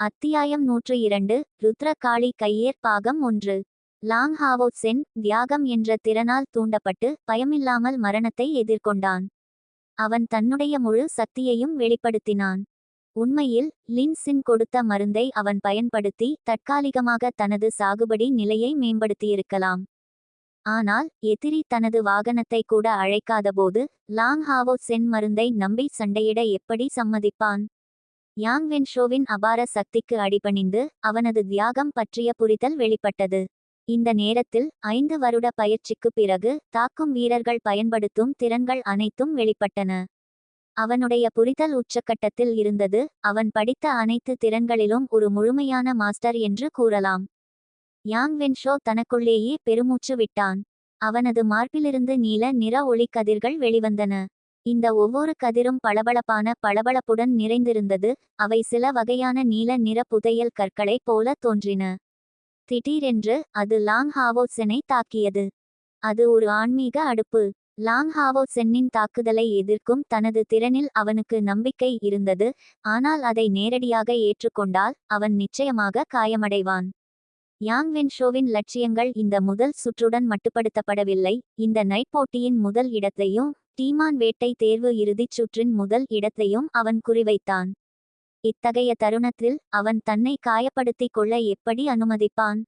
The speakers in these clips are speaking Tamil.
அத்தியாயம் நூற்று இரண்டு ருத்ரகாளி கையேற் பாகம் ஒன்று. லாங் ஹாவோ சென் தியாகம் என்ற திறனால் தூண்டப்பட்டு பயமில்லாமல் மரணத்தை எதிர்கொண்டான். அவன் தன்னுடைய முழு சக்தியையும் வெளிப்படுத்தினான். உண்மையில் லின்சின் கொடுத்த மருந்தை அவன் பயன்படுத்தி தற்காலிகமாக தனது சாகுபடி நிலையை மேம்படுத்தியிருக்கலாம். ஆனால் எதிரி தனது வாகனத்தை கூட அழைக்காதபோது லாங் ஹாவோ சென் மருந்தை நம்பி சண்டையிட எப்படி சம்மதிப்பான்? யாங் வென்ஷோவின் அபார சக்திக்கு அடிபணிந்து அவனது தியாகம் பற்றிய புரிதல் வெளிப்பட்டது. இந்த நேரத்தில் ஐந்து வருட பயிற்சிக்குப் பிறகு தாக்கும் வீரர்கள் பயன்படுத்தும் திறன்கள் அனைத்தும் வெளிப்பட்டன. அவனுடைய புரிதல் உச்சக்கட்டத்தில் இருந்தது. அவன் படித்த அனைத்து திறன்களிலும் ஒரு முழுமையான மாஸ்டர் என்று கூறலாம். யாங் வென்ஷோ தனக்குள்ளேயே பெருமூச்சு விட்டான். அவனது மார்பிலிருந்து நீல நிற ஒளி கதிர்கள் வெளிவந்தன. இந்த ஒவ்வொரு கதிரும் பளபளப்பான பளபளப்புடன் நிறைந்திருந்தது. அவை சில வகையான நீல நிற புதையல் கற்களைப் போல தோன்றின. திடீரென்று அது லாங் ஹாவோசெனை தாக்கியது. அது ஒரு ஆன்மீக அடுப்பு. லாங் ஹாவோ சென்னின் தாக்குதலை எதிர்க்கும் தனது திறனில் அவனுக்கு நம்பிக்கை இருந்தது. ஆனால் அதை நேரடியாக ஏற்றுக்கொண்டால் அவன் நிச்சயமாக காயமடைவான். யாங் வென்ஷோவின் லட்சியங்கள் இந்த முதல் சுற்றுடன் மட்டுப்படுத்தப்படவில்லை. இந்த நைட் போட்டியின் முதல் இடத்தையும் டீமான் வேட்டை தேர்வு இறுதிச் சுற்றின் முதல் இடத்தையும் அவன் குறிவைத்தான். இத்தகைய தருணத்தில் அவன் தன்னை காயப்படுத்திக் கொள்ள எப்படி அனுமதிப்பான்?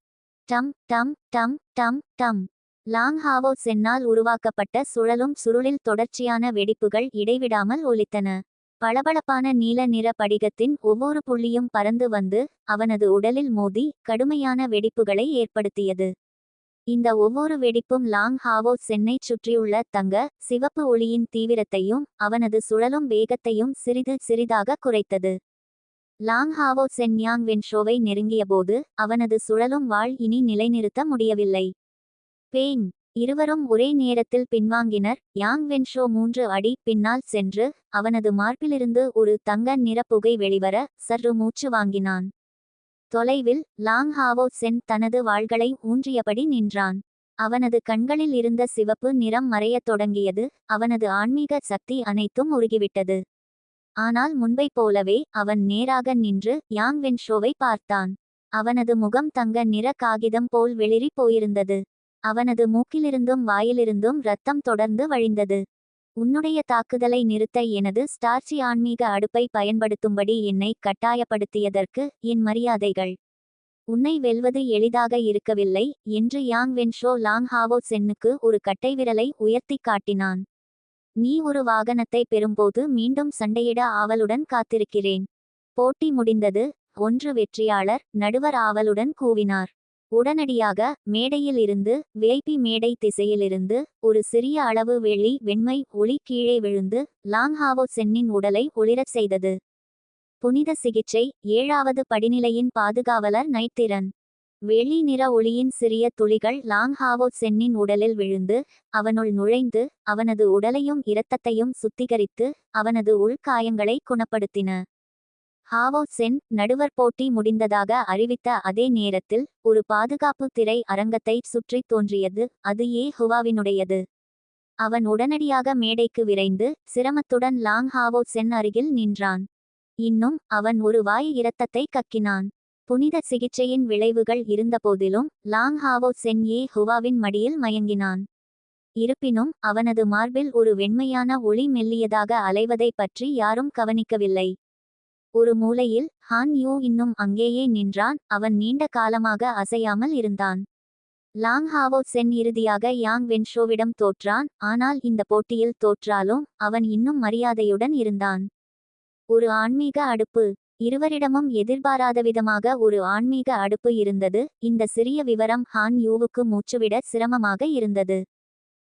டம் டம் டம் டம் டம். லாங் ஹாவோ சென்னால் உருவாக்கப்பட்ட சுழலும் சுருளில் தொடர்ச்சியான வெடிப்புகள் இடைவிடாமல் ஒலித்தன. பளபளப்பான நீல நிற படிகத்தின் ஒவ்வொரு புள்ளியும் பறந்து வந்து அவனது உடலில் மோதி கடுமையான வெடிப்புகளை ஏற்படுத்தியது. இந்த ஒவ்வொரு வெடிப்பும் லாங் ஹாவோ சென்னை சுற்றியுள்ள தங்க சிவப்பு ஒளியின் தீவிரத்தையும் அவனது சுழலும் வேகத்தையும் சிறிது சிறிதாக குறைத்தது. லாங் ஹாவோ சென் யாங் வென்ஷோவை நெருங்கியபோது அவனது சுழலும் வாழ் இனி நிலைநிறுத்த முடியவில்லை. பேங் இருவரும் ஒரே நேரத்தில் பின்வாங்கினர். யாங் வென்ஷோ மூன்று அடி பின்னால் சென்று அவனது மார்பிலிருந்து ஒரு தங்க நிற புகை வெளிவர சற்று மூச்சு வாங்கினான். தொலைவில் லாங் ஹாவோ சென் தனது வாள்களை ஊன்றியபடி நின்றான். அவனது கண்களில் இருந்த சிவப்பு நிறம் மறையத் தொடங்கியது அவனது ஆன்மீக சக்தி அனைத்தும் உருகிவிட்டது. ஆனால் முன்பைப் போலவே அவன் நேராக நின்று யாங் வென்ஷோவை பார்த்தான். அவனது முகம் தங்க நிற காகிதம் போல் வெளிரி போயிருந்தது. அவனது மூக்கிலிருந்தும் வாயிலிருந்தும் ரத்தம் தொடர்ந்து வழிந்தது. உன்னுடைய தாக்குதலை நிறுத்த எனது ஸ்டார்ச்சி ஆன்மீக அடுப்பை பயன்படுத்தும்படி என்னை கட்டாயப்படுத்தியதற்கு என் மரியாதைகள். உன்னை வெல்வது எளிதாக இருக்கவில்லை என்று யாங் வென்ஷோ லாங் ஹாவோ சென்னுக்கு ஒரு கட்டைவிரலை உயர்த்தி காட்டினான். நீ ஒரு வாகனத்தை பெறும்போது மீண்டும் சண்டையிட ஆவலுடன் காத்திருக்கிறேன். போட்டி முடிந்தது. ஒன்று வெற்றியாளர் நடுவர் ஆவலுடன் கூவினார். உடனடியாக மேடையில் இருந்து வேய்பி மேடை திசையிலிருந்து ஒரு சிறிய அளவு வெள்ளி வெண்மை ஒளி கீழே விழுந்து லாங்ஹாவோ சென்னின் உடலை ஒளிரச் செய்தது. புனித சிகிச்சை ஏழாவது படிநிலையின் பாதுகாவலர் நைத்திரன் வெளி நிற ஒளியின் சிறிய துளிகள் லாங்ஹாவோ சென்னின் உடலில் விழுந்து அவனுள் நுழைந்து அவனது உடலையும் இரத்தத்தையும் சுத்திகரித்து அவனது உள்காயங்களை குணப்படுத்தின. ஹாவோ சென் நடுவர் போட்டி முடிந்ததாக அறிவித்த அதே நேரத்தில் ஒரு பாதுகாப்பு திரை அரங்கத்தை சுற்றித் தோன்றியது அது ஏ ஹுவாவினுடையது. அவன் உடனடியாக மேடைக்கு விரைந்து சிரமத்துடன் லாங் ஹாவோ சென் அருகில் நின்றான். இன்னும் அவன் ஒரு வாய் இரத்தத்தை கக்கினான். புனித சிகிச்சையின் விளைவுகள் இருந்தபோதிலும் லாங் ஹாவோ சென் ஏ ஹுவாவின் மடியில் மயங்கினான். இருப்பினும் அவனது மார்பில் ஒரு வெண்மையான ஒளி மெல்லியதாக அலைவதை பற்றி யாரும் கவனிக்கவில்லை. ஒரு மூலையில் ஹான் யூ இன்னும் அங்கேயே நின்றான். அவன் நீண்ட காலமாக அசையாமல் இருந்தான். லாங் ஹாவோ சென் இறுதியாக யாங் வென்ஷோவிடம் தோற்றான். ஆனால் இந்த போட்டியில் தோற்றாலும் அவன் இன்னும் மரியாதையுடன் இருந்தான். ஒரு ஆன்மீக அடுப்பு. இருவரிடமும் எதிர்பாராத விதமாக ஒரு ஆன்மீக அடுப்பு இருந்தது. இந்த சிறிய விவரம் ஹான் யூவுக்கு மூச்சுவிட சிரமமாக இருந்தது.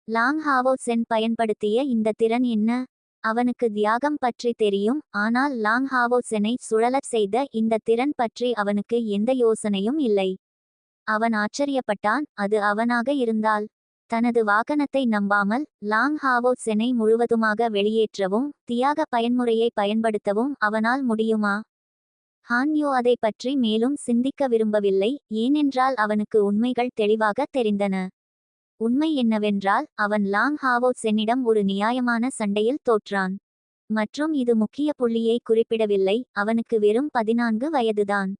லாங் ஹாவோ சென் பயன்படுத்திய இந்த திறன் என்ன? அவனுக்கு தியாகம் பற்றி தெரியும் ஆனால் லாங் ஹாவோ சுழலச் செய்த இந்த திறன் பற்றி அவனுக்கு எந்த யோசனையும் இல்லை. அவன் ஆச்சரியப்பட்டான் அது அவனாக இருந்தால். தனது வாகனத்தை நம்பாமல் லாங் ஹாவோ செனை முழுவதுமாக வெளியேற்றவும் தியாக பயன்முறையை பயன்படுத்தவும் அவனால் முடியுமா? ஹான்யோ அதை பற்றி மேலும் சிந்திக்க விரும்பவில்லை ஏனென்றால் அவனுக்கு உண்மைகள் தெளிவாக தெரிந்தன. உண்மை என்னவென்றால் அவன் லாங் ஹாவோ சென்னிடம் ஒரு நியாயமான சண்டையில் தோற்றான். மற்றும் இது முக்கிய புள்ளியை குறிப்பிடவில்லை அவனுக்கு வெறும் பதினான்கு வயதுதான்.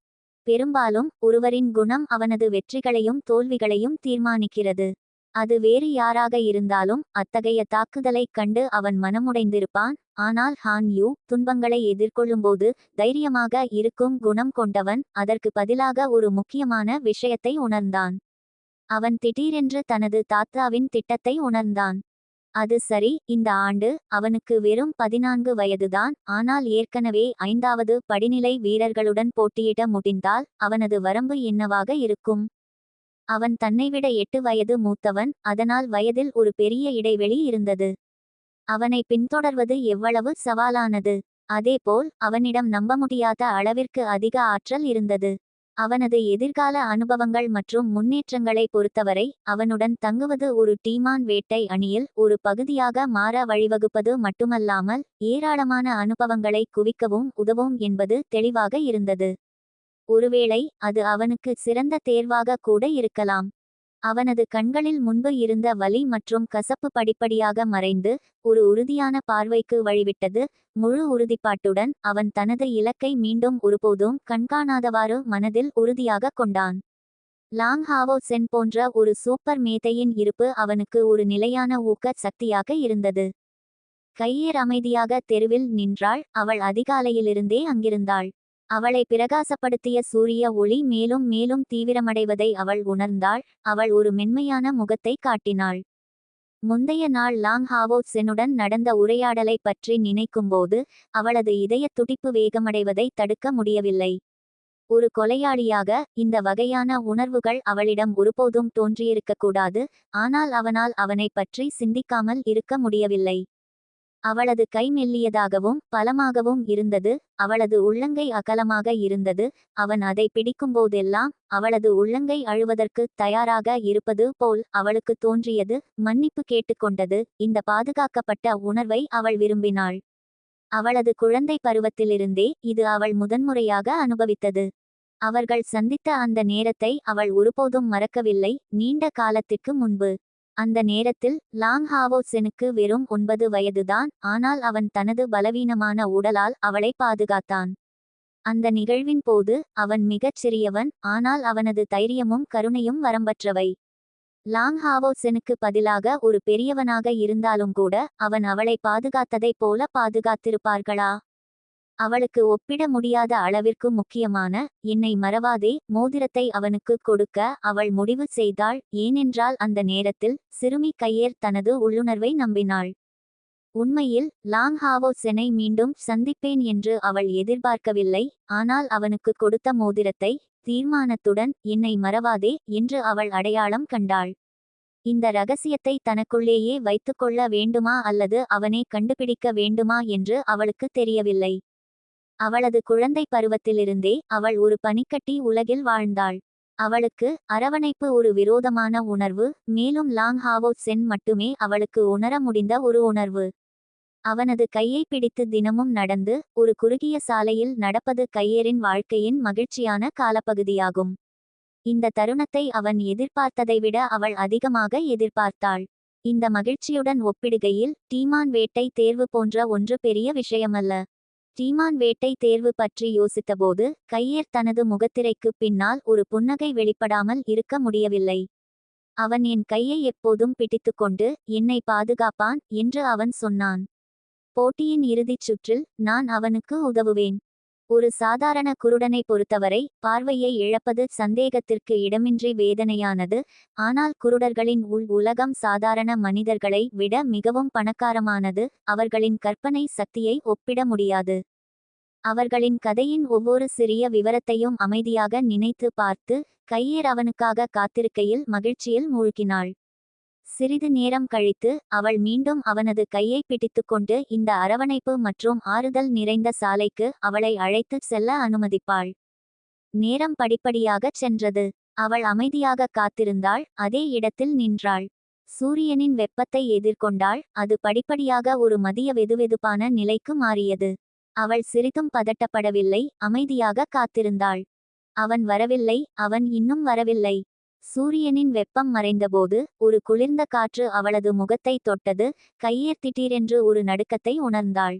பெரும்பாலும் ஒருவரின் குணம் அவனது வெற்றிகளையும் தோல்விகளையும் தீர்மானிக்கிறது. அது வேறு யாராக இருந்தாலும் அத்தகைய தாக்குதலைக் கண்டு அவன் மனமுடைந்திருப்பான். ஆனால் ஹான் யூ துன்பங்களை எதிர்கொள்ளும்போது தைரியமாக இருக்கும் குணம் கொண்டவன் அதற்கு பதிலாக ஒரு முக்கியமான விஷயத்தை உணர்ந்தான். அவன் திடீரென்று தனது தாத்தாவின் திட்டத்தை உணர்ந்தான். அது சரி இந்த ஆண்டு அவனுக்கு வெறும் பதினான்கு வயதுதான். ஆனால் ஏற்கனவே ஐந்தாவது படிநிலை வீரர்களுடன் போட்டியிட முடிந்தால் அவனது வரம்பு என்னவாக இருக்கும் அவன் தன்னைவிட எட்டு வயது மூத்தவன். அதனால் வயதில் ஒரு பெரிய இடைவெளி இருந்தது. அவனை பின்தொடர்வது எவ்வளவு சவாலானது. அதேபோல் அவனிடம் நம்ப முடியாத அளவிற்கு அதிக ஆற்றல் இருந்தது. அவனது எதிர்கால அனுபவங்கள் மற்றும் முன்னேற்றங்களை பொறுத்தவரை அவனுடன் தங்குவது ஒரு டீமான் வேட்டை அணியில் ஒரு பகுதியாக மாற வழிவகுப்பது மட்டுமல்லாமல் ஏராளமான அனுபவங்களை குவிக்கவும் உதவும் என்பது தெளிவாக இருந்தது. ஒருவேளை அது அவனுக்கு சிறந்த தேர்வாக கூட இருக்கலாம். அவனது கண்களில் முன்பு இருந்த வலி மற்றும் கசப்பு படிப்படியாக மறைந்து ஒரு உறுதியான பார்வைக்கு வழிவிட்டது. முழு உறுதிப்பாட்டுடன் அவன் தனது இலக்கை மீண்டும் ஒருபோதும் கண்காணாதவாறு மனதில் உறுதியாக கொண்டான். லாங் ஹாவோ சென் போன்ற ஒரு சூப்பர் மேதையின் இருப்பு அவனுக்கு ஒரு நிலையான ஊக்க சக்தியாக இருந்தது. கையேர் அமைதியாக தெருவில் நின்றாள். அவள் அதிகாலையிலிருந்தே அங்கிருந்தாள். அவளை பிரகாசப்படுத்திய சூரிய ஒளி மேலும் மேலும் தீவிரமடைவதை அவள் உணர்ந்தாள். அவள் ஒரு மென்மையான முகத்தை காட்டினாள். முந்தைய நாள் லாங் ஹாவோ செனுடன் நடந்த உரையாடலை பற்றி நினைக்கும்போது அவளது இதய துடிப்பு வேகமடைவதை தடுக்க முடியவில்லை. ஒரு கொலையாளியாக இந்த வகையான உணர்வுகள் அவளிடம் ஒருபோதும் தோன்றியிருக்கக்கூடாது ஆனால் அவனால் அவனை பற்றி சிந்திக்காமல் இருக்க முடியவில்லை. அவளது கை மெல்லியதாகவும் பலமாகவும் இருந்தது. அவளது உள்ளங்கை அகலமாக இருந்தது. அவன் அதை பிடிக்கும்போதெல்லாம் அவளது உள்ளங்கை அழுவதற்கு தயாராக இருப்பது போல் அவளுக்கு தோன்றியது. மன்னிப்பு கேட்டுக்கொண்டது. இந்த பாதுகாக்கப்பட்ட உணர்வை அவள் விரும்பினாள். அவளது குழந்தை பருவத்திலிருந்தே இது அவள் முதன்முறையாக அனுபவித்தது. அவர்கள் சந்தித்த அந்த நேரத்தை அவள் ஒருபோதும் மறக்கவில்லை. நீண்ட காலத்திற்கு முன்பு அந்த நேரத்தில் லாங் ஹாவோசெனுக்கு வெறும் ஒன்பது வயதுதான் ஆனால் அவன் தனது பலவீனமான உடலால் அவளை பாதுகாத்தான். அந்த நிகழ்வின் போது அவன் மிகச் சிறியவன் ஆனால் அவனது தைரியமும் கருணையும் வரம்பற்றவை. லாங் ஹாவோசெனுக்கு பதிலாக ஒரு பெரியவனாக இருந்தாலும் கூட அவன் அவளை பாதுகாத்ததைப் போல பாதுகாத்திருப்பார்களா? அவளுக்கு ஒப்பிட முடியாத அளவிற்கு முக்கியமான என்னை மறவாதே மோதிரத்தை அவனுக்கு கொடுக்க அவள் முடிவு செய்தாள் ஏனென்றால் அந்த நேரத்தில் சிறுமி கையேர் தனது உள்ளுணர்வை நம்பினாள். உண்மையில் லாங் ஹாவோ செனை மீண்டும் சந்திப்பேன் என்று அவள் எதிர்பார்க்கவில்லை ஆனால் அவனுக்கு கொடுத்த மோதிரத்தை தீர்மானத்துடன் என்னை மறவாதே என்று அவள் அடையாளம் கண்டாள். இந்த ரகசியத்தை தனக்குள்ளேயே வைத்துக்கொள்ள வேண்டுமா அல்லது அவனை கண்டுபிடிக்க வேண்டுமா என்று அவளுக்கு தெரியவில்லை. அவளது குழந்தை பருவத்திலிருந்தே அவள் ஒரு பனிக்கட்டி உலகில் வாழ்ந்தாள். அவளுக்கு அரவணைப்பு ஒரு விரோதமான உணர்வு மேலும் லாங் ஹாவோ சென் மட்டுமே அவளுக்கு உணர முடிந்த ஒரு உணர்வு. அவனது கையை பிடித்து தினமும் நடந்து ஒரு குறுகிய சாலையில் நடப்பது கையேரின் வாழ்க்கையின் மகிழ்ச்சியான காலப்பகுதியாகும். இந்த தருணத்தை அவன் எதிர்பார்த்ததை விட அவள் அதிகமாக எதிர்பார்த்தாள். இந்த மகிழ்ச்சியுடன் ஒப்பிடுகையில் டீமான் வேட்டை தேர்வு போன்ற ஒன்று பெரிய விஷயமல்ல. சீமான் வேட்டை தேர்வு பற்றி யோசித்தபோது கையேர் தனது முகத்திரைக்கு பின்னால் ஒரு புன்னகை வெளிப்படாமல் இருக்க முடியவில்லை. அவன் என் கையை எப்போதும் பிடித்துக்கொண்டு என்னை பாதுகாப்பான் என்று அவன் சொன்னான். போட்டியின் இறுதிச் சுற்றில் நான் அவனுக்கு உதவுவேன். ஒரு சாதாரண குருடனை பொறுத்தவரை பார்வையை இழப்பது சந்தேகத்திற்கு இடமின்றி வேதனையானது ஆனால் குருடர்களின் உள் உலகம் சாதாரண மனிதர்களை விட மிகவும் பணக்காரமானது அவர்களின் கற்பனை சக்தியை ஒப்பிட முடியாது. அவர்களின் கதையின் ஒவ்வொரு சிறிய விவரத்தையும் அமைதியாக நினைத்து பார்த்து கையேர் அவனுக்காக காத்திருக்கையில் மகிழ்ச்சியில் மூழ்கினாள். சிறிது நேரம் கழித்து அவள் மீண்டும் அவனது கையை பிடித்துக்கொண்டு இந்த அரவணைப்பு மற்றும் ஆறுதல் நிறைந்த சாலைக்கு அவளை அழைத்துச் செல்ல அனுமதிப்பாள். நேரம் படிப்படியாகச் சென்றது. அவள் அமைதியாக காத்திருந்தாள். அதே இடத்தில் நின்றாள். சூரியனின் வெப்பத்தை எதிர்கொண்டாள். அது படிப்படியாக ஒரு மதிய வெதுவெதுப்பான நிலைக்கு மாறியது. அவள் சிறிதும் பதட்டப்படவில்லை. அமைதியாக காத்திருந்தாள். அவன் வரவில்லை. அவன் இன்னும் வரவில்லை. சூரியனின் வெப்பம் மறைந்தபோது ஒரு குளிர்ந்த காற்று அவளது முகத்தை தொட்டது கையேர் திடீரென்று ஒரு நடுக்கத்தை உணர்ந்தாள்.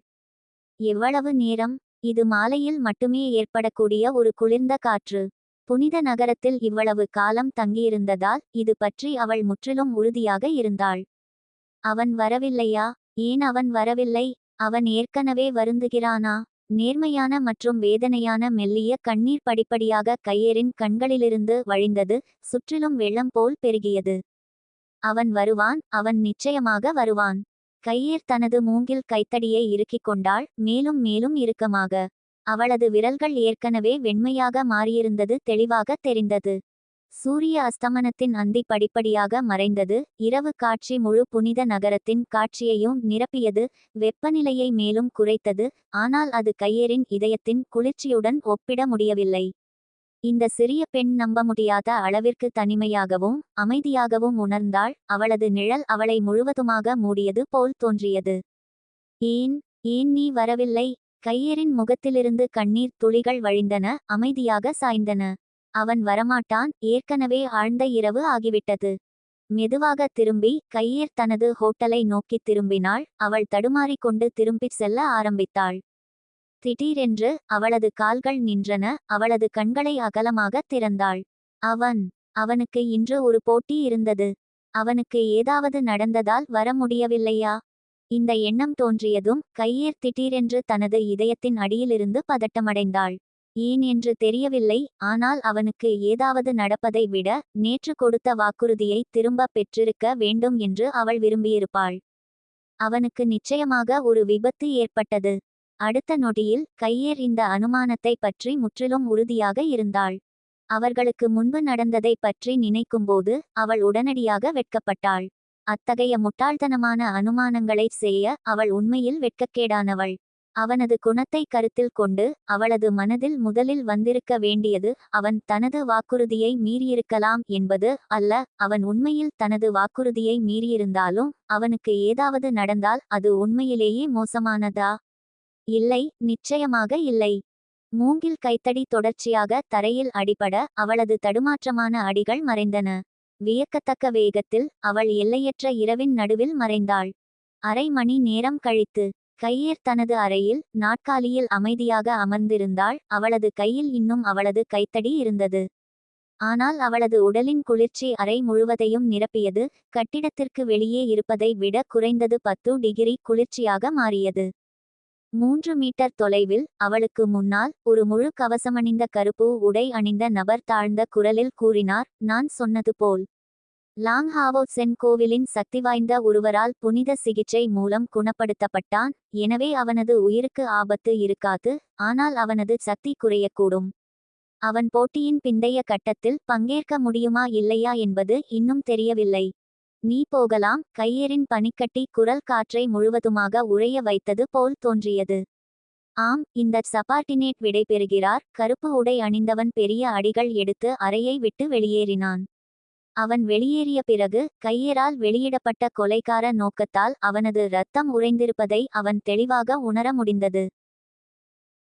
எவ்வளவு நேரம்? இது மாலையில் மட்டுமே ஏற்படக்கூடிய ஒரு குளிர்ந்த காற்று. புனித நகரத்தில் இவ்வளவு காலம் தங்கியிருந்ததால் இது பற்றி அவள் முற்றிலும் உறுதியாக இருந்தாள். அவன் வரவில்லையா? ஏன் அவன் வரவில்லை? அவன் ஏற்கனவே வருந்துகிறானா? நேர்மையான மற்றும் வேதனையான மெல்லிய கண்ணீர் படிப்படியாக கையேறின் கண்களிலிருந்து வழிந்தது சுற்றிலும் வெள்ளம் போல் பெருகியது. அவன் வருவான் அவன் நிச்சயமாக வருவான். கையேர் தனது மூங்கில் கைத்தடியை இறுக்கிக் கொண்டாள் மேலும் மேலும் இறுக்கமாக. அவளது விரல்கள் ஏற்கனவே வெண்மையாக மாறியிருந்தது தெளிவாக தெரிந்தது. சூரிய அஸ்தமனத்தின் அந்தி படிப்படியாக மறைந்தது. இரவு காட்சி முழு புனித நகரத்தின் காட்சியையும் நிரப்பியது. வெப்பநிலையை மேலும் குறைத்தது. ஆனால் அது கையேறின் இதயத்தின் குளிர்ச்சியுடன் ஒப்பிட முடியவில்லை. இந்த சிறிய பெண் நம்ப முடியாத அளவிற்கு தனிமையாகவும் அமைதியாகவும் உணர்ந்தாள். அவளது நிழல் அவளை முழுவதுமாக மூடியது போல் தோன்றியது. ஏன் ஏன் நீ வரவில்லை? கையேறின் முகத்திலிருந்து கண்ணீர் துளிகள் வழிந்தன. அமைதியாக சாய்ந்தன. அவன் வரமாட்டான் ஏற்கனவே ஆழ்ந்த இரவு ஆகிவிட்டது. மெதுவாக திரும்பி கையேர் தனது ஹோட்டலை நோக்கி திரும்பினாள் அவள் தடுமாறிக் கொண்டு திரும்பிச் செல்ல ஆரம்பித்தாள். திடீரென்று அவளது கால்கள் நின்றன அவளது கண்களை அகலமாக திறந்தாள். அவன் அவனுக்கு இன்று ஒரு போட்டி இருந்தது. அவனுக்கு ஏதாவது நடந்ததால் வர முடியவில்லையா? இந்த எண்ணம் தோன்றியதும் கையேர் திடீரென்று தனது இதயத்தின் அடியிலிருந்து பதட்டமடைந்தாள். ஏன் என்று தெரியவில்லை ஆனால் அவனுக்கு ஏதாவது நடப்பதை விட நேற்று கொடுத்த வாக்குறுதியை திரும்ப பெற்றிருக்க வேண்டும் என்று அவள் விரும்பியிருப்பாள். அவனுக்கு நிச்சயமாக ஒரு விபத்து ஏற்பட்டது. அடுத்த நொடியில் கையேர் இந்த அனுமானத்தை பற்றி முற்றிலும் உறுதியாக இருந்தாள். அவர்களுக்கு முன்பு நடந்ததை பற்றி நினைக்கும்போது அவள் உடனடியாக வெட்கப்பட்டாள். அத்தகைய முட்டாள்தனமான அனுமானங்களை செய்ய அவள் உண்மையில் வெட்கக்கேடானவள். அவனது குணத்தை கருத்தில் கொண்டு அவளது மனதில் முதலில் வந்திருக்க வேண்டியது அவன் தனது வாக்குறுதியை மீறியிருக்கலாம் என்பது அல்ல அவன் உண்மையில் தனது வாக்குறுதியை மீறியிருந்தாலும் அவனுக்கு ஏதாவது நடந்தால் அது உண்மையிலேயே மோசமானதா? இல்லை நிச்சயமாக இல்லை. மூங்கில் கைத்தடி தொடர்ச்சியாக தரையில் அடிபட அவளது தடுமாற்றமான அடிகள் மறைந்தன. வியக்கத்தக்க வேகத்தில் அவள் எல்லையற்ற இரவின் நடுவில் மறைந்தாள். அரை மணி நேரம் கழித்து கையேர் தனது அறையில் நாட்காலியில் அமைதியாக அமர்ந்திருந்தாள். அவளது கையில் இன்னும் அவளது கைத்தடி இருந்தது. ஆனால் அவளது உடலின் குளிர்ச்சி அறை முழுவதையும் நிரப்பியது. கட்டிடத்திற்கு வெளியே இருப்பதை விட குறைந்தது பத்து டிகிரி குளிர்ச்சியாக மாறியது. மூன்று மீட்டர் தொலைவில் அவளுக்கு முன்னால் ஒரு முழு கவசமணிந்த கருப்பு உடை அணிந்த நபர் தாழ்ந்த குரலில் கூறினார் நான் சொன்னது போல் லாங் ஹாவோ சக்திவாய்ந்த கோவிலின் ஒருவரால் புனித சிகிச்சை மூலம் குணப்படுத்தப்பட்டான். எனவே அவனது உயிருக்கு ஆபத்து இருக்காது ஆனால் அவனது சக்தி குறையக்கூடும். அவன் போட்டியின் பிந்தைய கட்டத்தில் பங்கேற்க முடியுமா இல்லையா என்பது இன்னும் தெரியவில்லை. நீ போகலாம் கையேறின் பனிக்கட்டி குரல் காற்றை முழுவதுமாக உறைய வைத்தது போல் தோன்றியது. ஆம் இந்த சபார்டினேட் விடைபெறுகிறார். கருப்பு உடை அணிந்தவன் பெரிய அடிகள் எடுத்து அறையை விட்டு வெளியேறினான். அவன் வெளியேறிய பிறகு கையேரால் வெளியிடப்பட்ட கொலைகார நோக்கத்தால் அவனது இரத்தம் உறைந்திருப்பதை அவன் தெளிவாக உணர முடிந்தது.